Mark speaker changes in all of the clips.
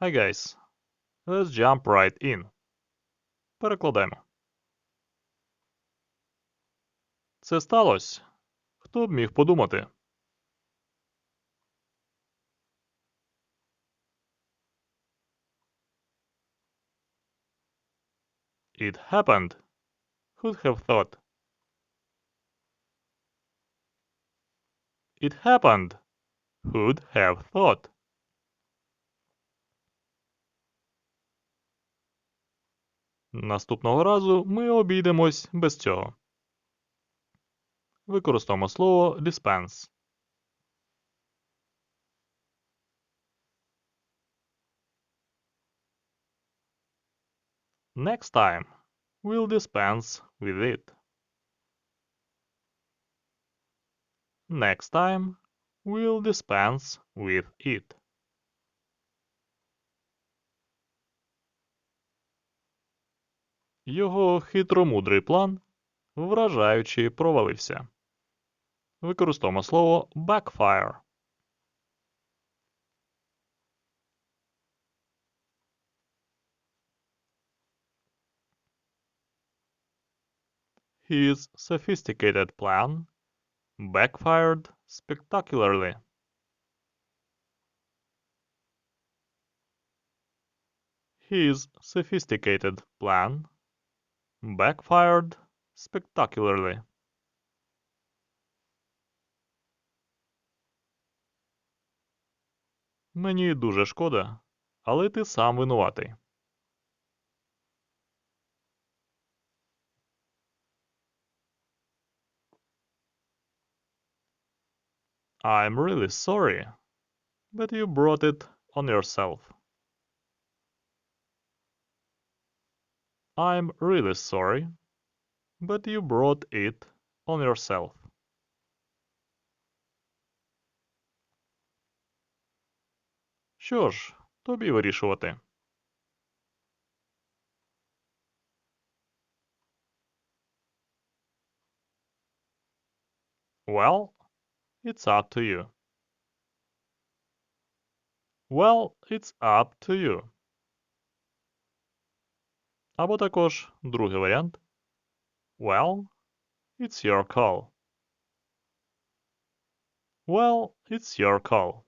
Speaker 1: Hi guys. Let's jump right in. Перекладаємо. Це сталося. Хто б міг подумати? It happened. Who'd have thought? It happened. Who'd have thought? Наступного разу ми обійдемось без цього. Використаємо слово dispense. Next time we'll dispense with it. Next time we'll dispense with it. Його хитромудрий план вражаючи провалився. Використовуємо слово backfire. His sophisticated plan backfired spectacularly. His sophisticated plan backfired spectacularly. Мені дуже шкода, але ти сам винуватий. I'm really sorry, but you brought it on yourself. I'm really sorry, but you brought it on yourself. Що ж, тобі вирішувати. Well, it's up to you. Well, it's up to you. Або також другий варіант. Well, it's your call. Well, it's your call.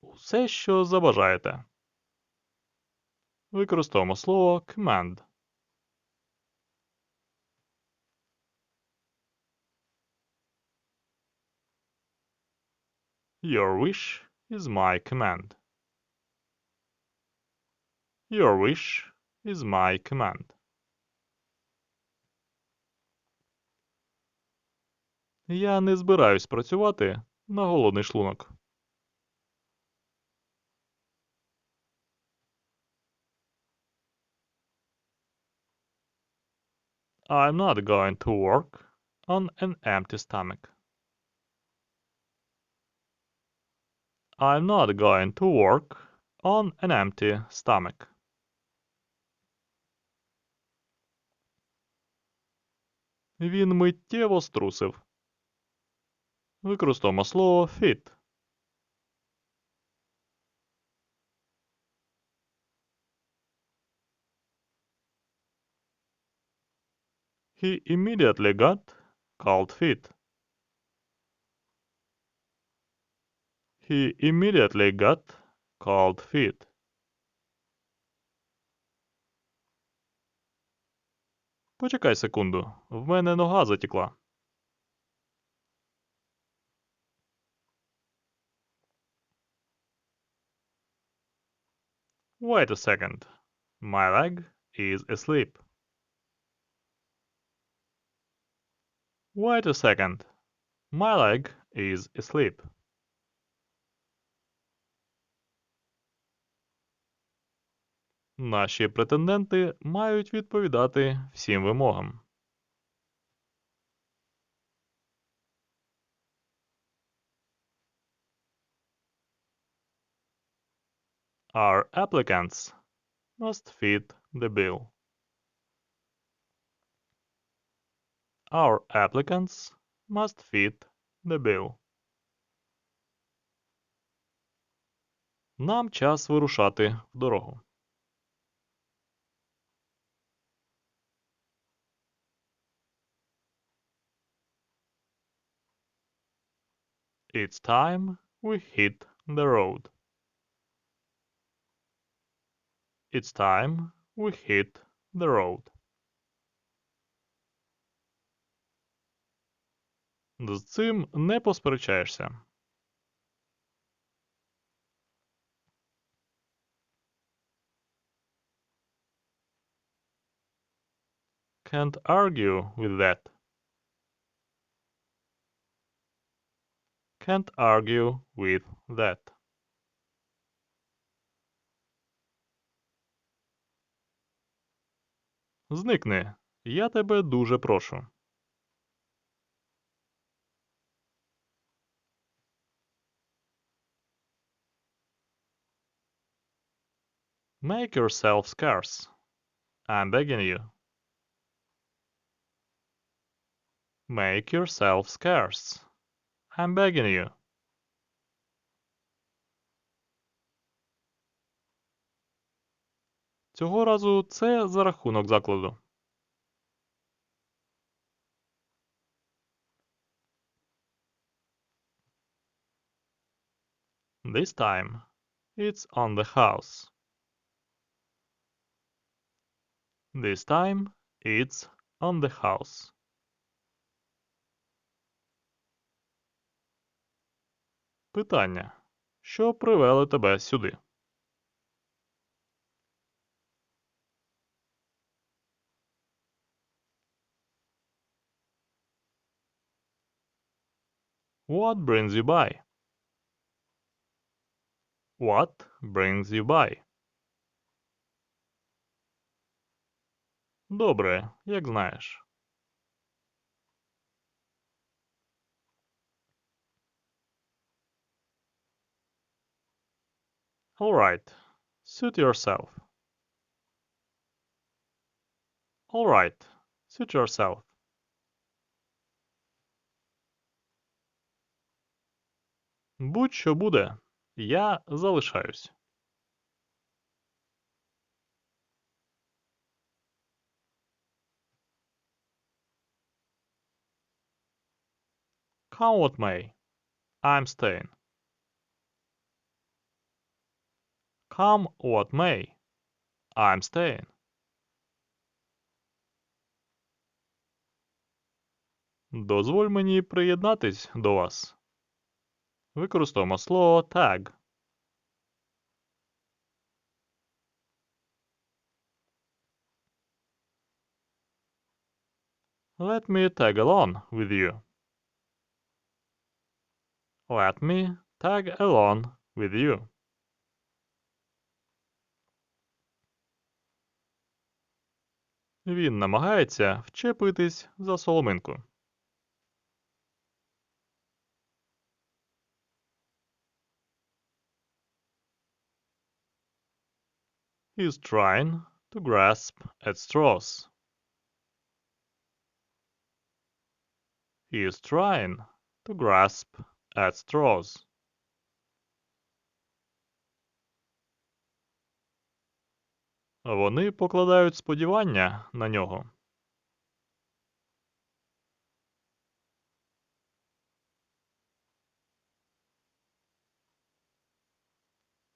Speaker 1: Усе, що забажаєте. Використовуємо слово command. Your wish is my command. Your wish is my command. Я не збираюсь працювати на голодний шлунок. I'm not going to work on an empty stomach. I'm not going to work on an empty stomach. Він миттєво струсив. Використовуємо слово fit. He immediately got cold feet. He immediately got cold feet. Почекай секунду. В мене нога затекла. Wait a second. My leg is asleep. Wait a second. My leg is asleep. Наші претенденти мають відповідати всім вимогам. Our applicants must fit the bill. Our applicants must fit the bill. Нам час вирушати в дорогу. It's time we hit the road. It's time we hit the road. З цим не посперечаєшся. Can't argue with that. Can't argue with that. Зникни. Я тебе дуже прошу. Make yourself scarce. I'm begging you. Make yourself scarce. I'm begging you. Цього разу це за рахунок закладу. This time it's on the house. This time it's on the house. Питання. Що привело тебе сюди? What brings you by? What brings you by? Добре, як знаєш. All right. Suit yourself. All right. Suit yourself. Будь-що буде. Я залишаюсь. Come what may. I'm staying. Come what may. I'm staying. Дозволь мені приєднатись до вас. Використовуємо слово tag. Let me tag along with you. Let me tag along with you. Він намагається вчепитись за соломинку. He's trying to grasp at straws. He is trying to grasp at straws. Вони покладають сподівання на нього.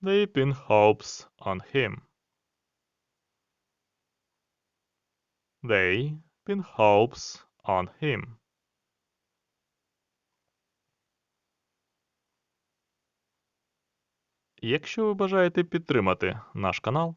Speaker 1: They pin hopes on him. They pin hopes on him. Якщо ви бажаєте підтримати наш канал,